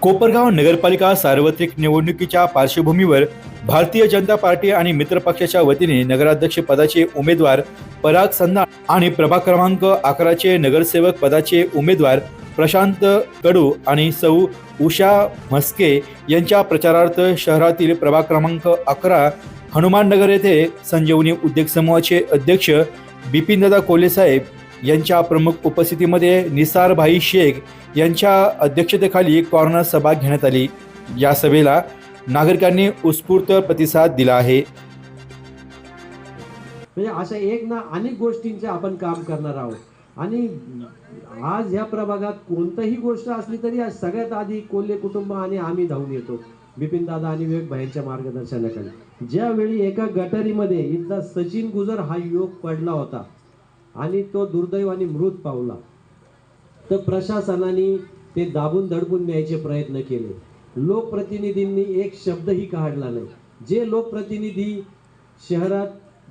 कोपरगाव नगरपालिका सार्वत्रिक निवडणुकीच्या पार्श्वभूमीवर भारतीय जनता पार्टी आणि मित्र पक्षाच्या वतीने नगराध्यक्ष पदाचे उमेदवार पराग संधा आणि प्रभाग क्रमांक अकराचे नगरसेवक पदाचे उमेदवार प्रशांत कडू आणि सौ उषा म्हस्के यांच्या प्रचारार्थ शहरातील प्रभाग क्रमांक अकरा हनुमाननगर येथे संजीवनी उद्योग समूहाचे अध्यक्ष बिपिनदादा कोल्हे साहेब यांच्या प्रमुख उपस्थितीमध्ये निसारभाई शेख यांच्या अध्यक्षतेखाली कॉर्नर सभा घेण्यात आली. या सभेला नागरिकांनी उत्स्फूर्त प्रतिसाद दिला आहे. म्हणजे अशा एक ना अनेक गोष्टींचे आपण काम करणार आहोत. आणि आज ह्या प्रभागात कोणतंही गोष्ट असली तरी आज सगळ्यात आधी कोल्हे कुटुंब आणि आम्ही धावून येतो. बिपिन दादा आणि विवेक भाईंच्या मार्गदर्शनाखाली. ज्यावेळी एका गटारीमध्ये इथला सचिन गुजर हा योग पडला होता आणि तो दुर्दैवाने मृत पावला. तर प्रशासनाने ते दाबून दडपून न्यायचे प्रयत्न केले. लोकप्रतिनिधींनी एक शब्दही काढला नाही. जे लोकप्रतिनिधी शहरात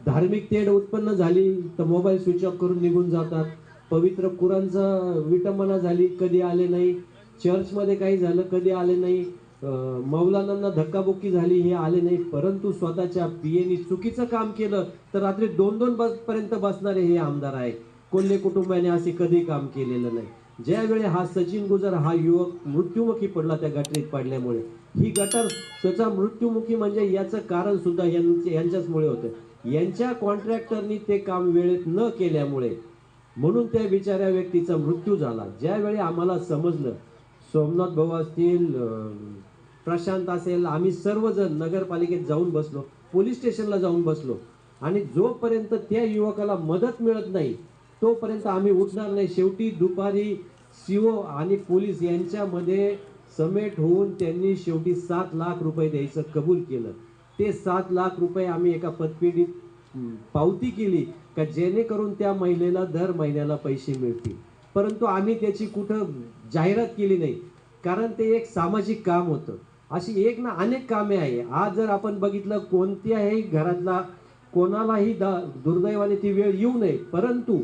धार्मिक तेढ उत्पन्न झाली तर मोबाईल स्विच ऑफ करून निघून जातात. पवित्र कुरांचं विटंबना झाली कधी आले नाही. चर्चमध्ये काही झालं कधी आले नाही. मौलानांना धक्काबुक्की झाली हे आले नाही परंतु स्वतःच्या पीएनी चुकीचं काम केलं तर रात्री दोन दोन बस पर्यंत बसणारे हे आमदार आहे कोल्हे कुटुंबाने असे कधी काम केलेलं नाही. ज्यावेळी हा सचिन गुजर हा युवक मृत्युमुखी पडला त्या गटरीत पडल्यामुळे. ही गटर त्याचा मृत्युमुखी म्हणजे याचं कारण सुद्धा यांचे यांच्याचमुळे होतं. यांच्या कॉन्ट्रॅक्टरनी ते काम वेळेत न केल्यामुळे म्हणून त्या बिचाऱ्या व्यक्तीचा मृत्यू झाला. ज्यावेळी आम्हाला समजलं सोमनाथ भाऊ असतील प्रशांत असेल आम्ही सर्वजण नगरपालिकेत जाऊन बसलो पोलीस स्टेशनला जाऊन बसलो. आणि जोपर्यंत त्या युवकाला मदत मिळत नाही तोपर्यंत आम्ही उठणार नाही. शेवटी दुपारी सीओ आणि पोलीस यांच्यामध्ये समेट होऊन त्यांनी शेवटी सात लाख रुपये द्यायचं कबूल केलं. ते सात लाख रुपये आम्ही एका पतपेढीत पावती केली का जेणेकरून त्या महिलेला दर महिन्याला पैसे मिळतील. परंतु आम्ही त्याची कुठं जाहिरात केली नाही. कारण ते एक सामाजिक काम होतं. अशी एक ना अनेक कामे आहे. आज जर आपण बघितलं कोणत्याही घरातला कोणालाही दा दुर्दैवाने ती वेळ येऊ नये. परंतु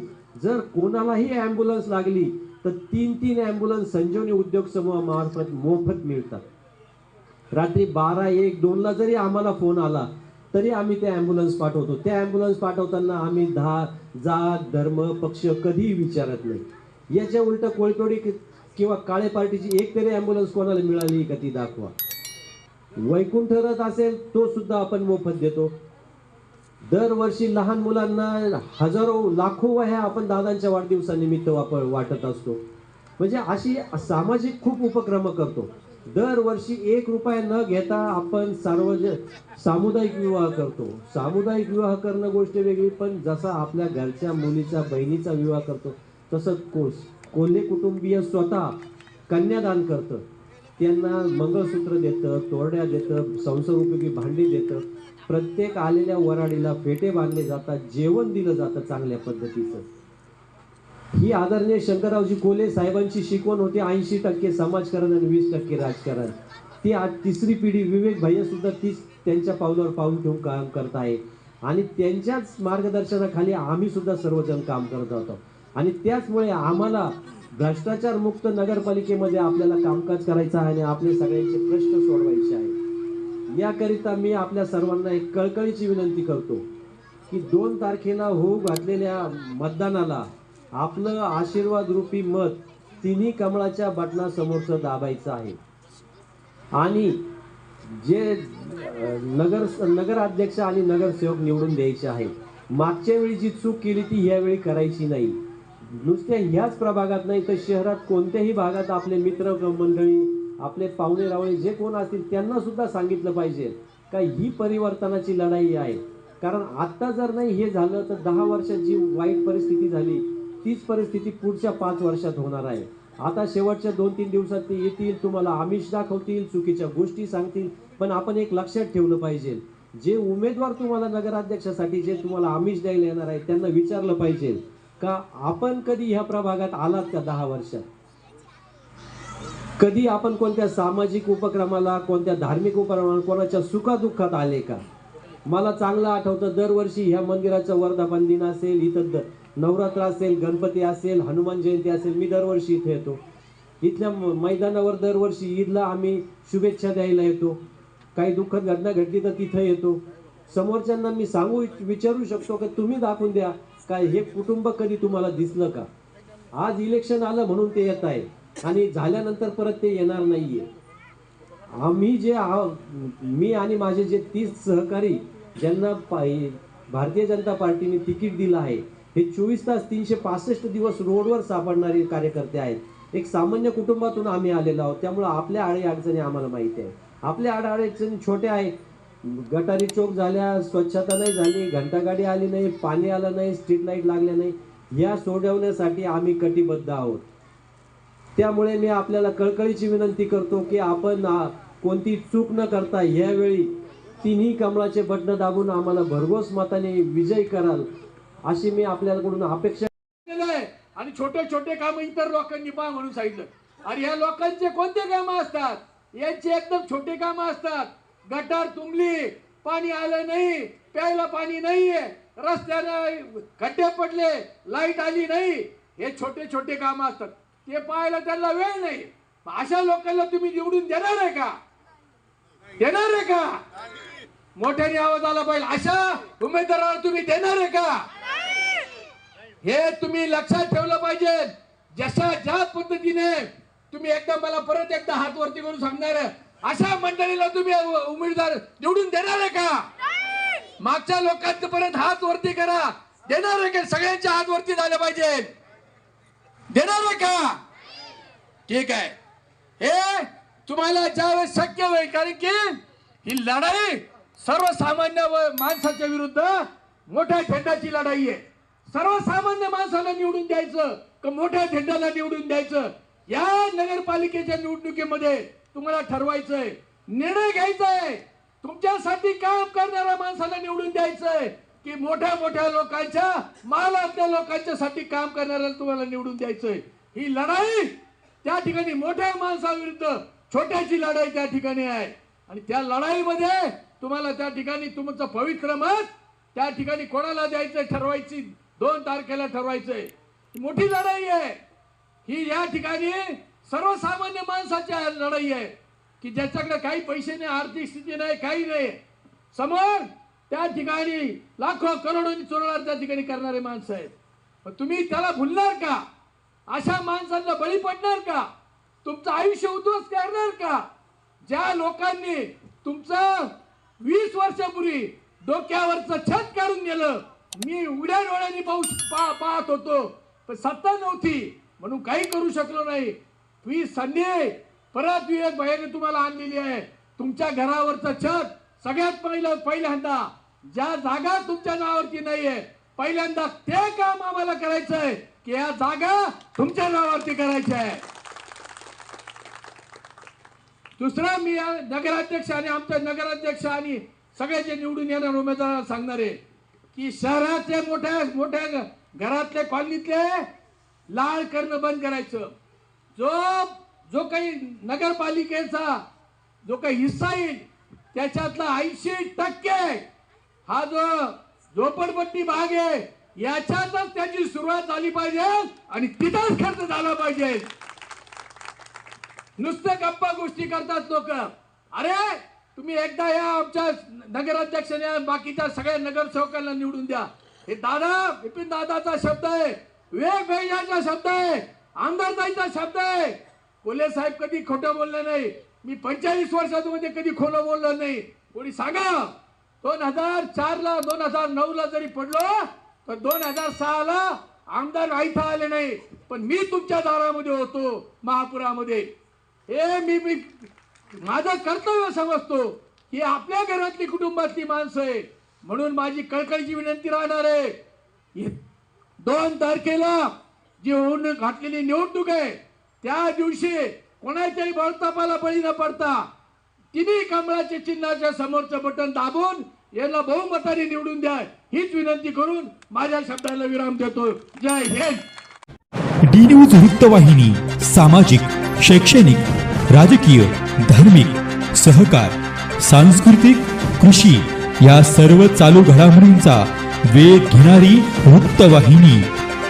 जर कोणालाही ॲम्ब्युलन्स लागली तर तीन तीन ॲम्ब्युलन्स संजीवनी उद्योग समूहामार्फत मोफत मिळतात. रात्री बारा एक दोनला जरी आम्हाला फोन आला तरी आम्ही ते ॲम्ब्युलन्स पाठवतो. त्या ॲम्ब्युलन्स पाठवताना आम्ही दहा जात धर्म पक्ष कधीही विचारत नाही. याच्या उलट कोळतोडी किंवा काळे पार्टीची एक तरी ॲम्ब्युलन्स कोणाला मिळाली का ती दाखवा. वैकुंठ रथ असेल तो सुद्धा आपण मोफत देतो. दरवर्षी लहान मुलांना हजारो लाखो वह्या आपण दादांच्या वाढदिवसानिमित्त वापर वाटत असतो. म्हणजे अशी सामाजिक खूप उपक्रम करतो. दरवर्षी एक रुपया न घेता आपण सार्वज सामुदायिक विवाह करतो. सामुदायिक विवाह करणं गोष्ट वेगळी पण जसा आपल्या घरच्या मुलीचा बहिणीचा विवाह करतो तसं को कोल्हे कुटुंबीय स्वतः कन्यादान करतं. त्यांना मंगळसूत्र देतं तोरड्या देतं संसार उपयोगी भांडी देतं. प्रत्येक आलेल्या वराडीला फेटे बांधले जातात जेवण दिलं जातं चांगल्या पद्धतीचं. ही आदरणीय शंकररावजी कोले साहेबांची शिकवण होती ऐंशी टक्के समाजकारण आणि वीस टक्के राजकारण. ती आज तिसरी पिढी विवेक भैया सुद्धा तीच त्यांच्या पावलावर पाऊल ठेवून काम करत आहे आणि त्यांच्याच मार्गदर्शनाखाली आम्ही सुद्धा सर्वजण काम करत आहोत आणि त्याचमुळे आम्हाला भ्रष्टाचार मुक्त नगरपालिकेमध्ये आपल्याला कामकाज करायचं आहे आणि आपले सगळ्यांचे प्रश्न सोडवायचे आहे. याकरिता मी आपल्या सर्वांना एक कळकळीची विनंती करतो की दोन तारखेला होऊ घातलेल्या मतदानाला आपलं आशीर्वाद रूपी मत तिन्ही कमळाच्या बटनासमोरचं दाबायचं आहे. आणि जे नगर नगराध्यक्ष आणि नगरसेवक निवडून द्यायचे आहे. मागच्या वेळी जी चूक केली ती यावेळी करायची नाही. नुसत्या ह्याच प्रभागात नाही तर शहरात कोणत्याही भागात आपले मित्र मंडळी आपले पाहुणे रावळे जे कोण असतील त्यांना सुद्धा सांगितलं पाहिजे का ही परिवर्तनाची लढाई आहे. कारण आत्ता जर नाही हे झालं तर दहा वर्षात जी वाईट परिस्थिती झाली तीच परिस्थिती पुढच्या पाच वर्षात होणार आहे. आता शेवटच्या दोन तीन दिवसात ते येतील तुम्हाला आमिष दाखवतील चुकीच्या गोष्टी सांगतील पण आपण एक लक्षात ठेवलं पाहिजे. जे उमेदवार तुम्हाला नगराध्यक्षासाठी जे तुम्हाला आमिष द्यायला येणार आहे त्यांना विचारलं पाहिजे. का आपण कधी ह्या प्रभागात आलात का दहा वर्षात कधी आपण कोणत्या सामाजिक उपक्रमाला कोणत्या धार्मिक उपक्रमाला कोणाच्या सुखादुःखात आले का? मला चांगलं आठवतं दरवर्षी ह्या मंदिराचं वर्धापन दिन असेल इथं नवरात्र असेल गणपती असेल हनुमान जयंती असेल मी दरवर्षी इथे येतो. इथल्या मैदानावर दरवर्षी ईदला आम्ही शुभेच्छा द्यायला येतो. काही दुःखद घटना घडली तर तिथं येतो. समोरच्यांना मी सांगू विचारू शकतो का? तुम्ही दाखवून द्या. काय हे कुटुंब कधी तुम्हाला दिसलं का? आज इलेक्शन आलं म्हणून ते येत आहे. आणि झाल्यानंतर परत ते येणार नाहीये. आम्ही जे मी आणि माझे जे तीस सहकारी ज्यांना भारतीय जनता पार्टीने तिकीट दिलं आहे हे चोवीस तास तीनशे पासष्ट दिवस रोडवर सापडणारे कार्यकर्ते आहेत. एक सामान्य कुटुंबातून आम्ही आलेलो आहोत. त्यामुळे आपल्या आडी अडचणी आम्हाला माहिती आहे. आपल्या आड अडचणी छोट्या आहेत. गटारी चौक झाल्या स्वच्छता नाही झाली घंटागाडी आली नाही पाणी आलं नाही स्ट्रीट लाइट लागल्या नाही या सोडवण्यासाठी आम्ही कटिबद्ध आहोत. त्यामुळे मी आपल्याला कळकळीची विनंती करतो की आपण कोणती चूक न करता यावेळी तिन्ही कमळाचे बटन दाबून आम्हाला भरघोस मताने विजय कराल अशी मी आपल्याकडून अपेक्षा आहे आणि छोटे छोटे काम इतर लोकांनी पहा म्हणून सांगितलं. आणि ह्या लोकांचे कोणते काम असतात? यांचे एकदम छोटे काम असतात. गटार तुंबली पाणी आलं नाही प्यायला पाणी नाहीये रस्त्यानं खड्डे पडले लाइट आली नाही हे छोटे छोटे काम असतात. ते पाहायला त्यांना वेळ नाही. अशा लोकांना तुम्ही निवडून देणार आहे का? देणार आहे का? मोठ्याने आवाज आला पाहिजे. अशा उमेदवाराला तुम्ही देणार आहे का? हे तुम्ही लक्षात ठेवलं पाहिजे. जशा ज्या पद्धतीने तुम्ही एकदा मला परत एकदा हात वरती करून सांगणार आहे, अशा मंडळीला तुम्ही उ- उमेदवार निवडून देणार आहे का? मागच्या लोकांचं पर्यंत हात वरती करा. देणार आहे का? सगळ्यांच्या हात वरती झाले पाहिजे. देणार आहे का? ठीक आहे. हे तुम्हाला ज्यावेळेस शक्य होईल कारण की ही लढाई सर्वसामान्य व माणसाच्या विरुद्ध मोठ्या झेंडाची लढाई आहे. सर्वसामान्य माणसाला निवडून द्यायचं का मोठ्या झेंड्याला निवडून द्यायचं? या नगरपालिकेच्या निवडणुकीमध्ये तुम्हाला ठरवायचंय. निर्णय घ्यायचा आहे तुमच्यासाठी काम करणाऱ्या माणसाला निवडून द्यायचंय की मोठ्या मोठ्या लोकांच्या मालातल्या लोकांच्यासाठी काम करणाऱ्याला तुम्हाला निवडून द्यायचंय. ही लढाई त्या ठिकाणी मोठ्या माणसाविरुद्ध छोट्याची लढाई त्या ठिकाणी आहे. आणि त्या लढाईमध्ये तुम्हाला त्या ठिकाणी तुमचं पवित्र मत त्या ठिकाणी कोणाला द्यायचं ठरवायची दोन तारखेला ठरवायचंय. मोठी लढाई आहे. ही या ठिकाणी सर्वसामान्य माणसाची लढाई आहे की ज्याच्याकडे काही पैसे नाही आर्थिक स्थिती नाही काही नाही. समोर त्या ठिकाणी लाखो करोडोनी चोरणार त्या ठिकाणी करणारे माणसं आहेत. पण तुम्ही त्याला भुलणार का? अशा माणसांना बळी पडणार का? तुमचं आयुष्य उद्ध्वस्त करणार का? ज्या लोकांनी तुमचं वीस वर्षापूर्वी डोक्यावरचं छत काढून गेलं मी उड्या डोळ्यांनी पाऊस पा पाहत होतो. पण सत्ता नव्हती म्हणून काही करू शकलो नाही. ही संधी परत विवेक भैयाने तुम्हाला आणलेली आहे. तुमच्या घरावरचं छत सगळ्यात पहिलं पहिल्यांदा ज्या जागा तुमच्या नावावरती नाहीये पहिल्यांदा ते काम आम्हाला करायचं आहे की या जागा तुमच्या नावावरती करायच्या आहे. दुसरा मी या नगराध्यक्ष आणि आमच्या नगराध्यक्ष आणि सगळे जे निवडून येणार उमेदवार सांगणार आहे की शहरातल्या मोठ्या मोठ्या घरातल्या घरातले कॉलनीतले लाळ करणं बंद करायचं. जो जो काही नगरपालिकेचा जो काही हिस्सा येईल त्याच्यातला ऐंशी टक्के हा जो झोपडपट्टी भाग आहे याच्यातच त्याची सुरुवात झाली पाहिजे आणि तिथंच खर्च झाला पाहिजे. नुसतं गप्पा गोष्टी करतात लोक. अरे तुम्ही एकदा या आमच्या नगराध्यक्षाने बाकीच्या सगळ्या नगरसेवकांना निवडून द्या. हे दादा विपिन दादाचा शब्द आहे. वेगवेगळ्याचा शब्द आहे. आमदारताईचा शब्द आहे. कोल्हे साहेब कधी खोटं बोलले नाही. मी पंचेचाळीस वर्षामध्ये म्हणजे कधी खोलं बोललो नाही. कोणी सांगा? दोन हजार चार ला दोन हजार नऊ ला जरी पडलो तर दोन हजार सहा ला आमदार राहिता आले नाही. पण मी तुमच्या दारामध्ये होतो महापुरामध्ये. हे मी मी माझं कर्तव्य समजतो की आपल्या घरातली कुटुंबातली माणसं आहे. म्हणून माझी कळकळीची विनंती राहणार आहे. दोन तारखेला जी होऊन घातलेली निवडणूक आहे. त्या दिवशी कोणाच्याही बळतापाला बळी न पडता तिन्ही कमळाच्या चिन्हाच्या समोरचं बटन दाबून याला बहुमताने निवडून द्या हीच विनंती करून माझ्या शब्दाला विराम देतो. जय हिंद. डी न्यूज वृत्तवाहिनी सामाजिक शैक्षणिक राजकीय धार्मिक सहकार सांस्कृतिक कृषी या सर्व चालू घडामोडींचा वेग घेणारी वृत्तवाहिनी.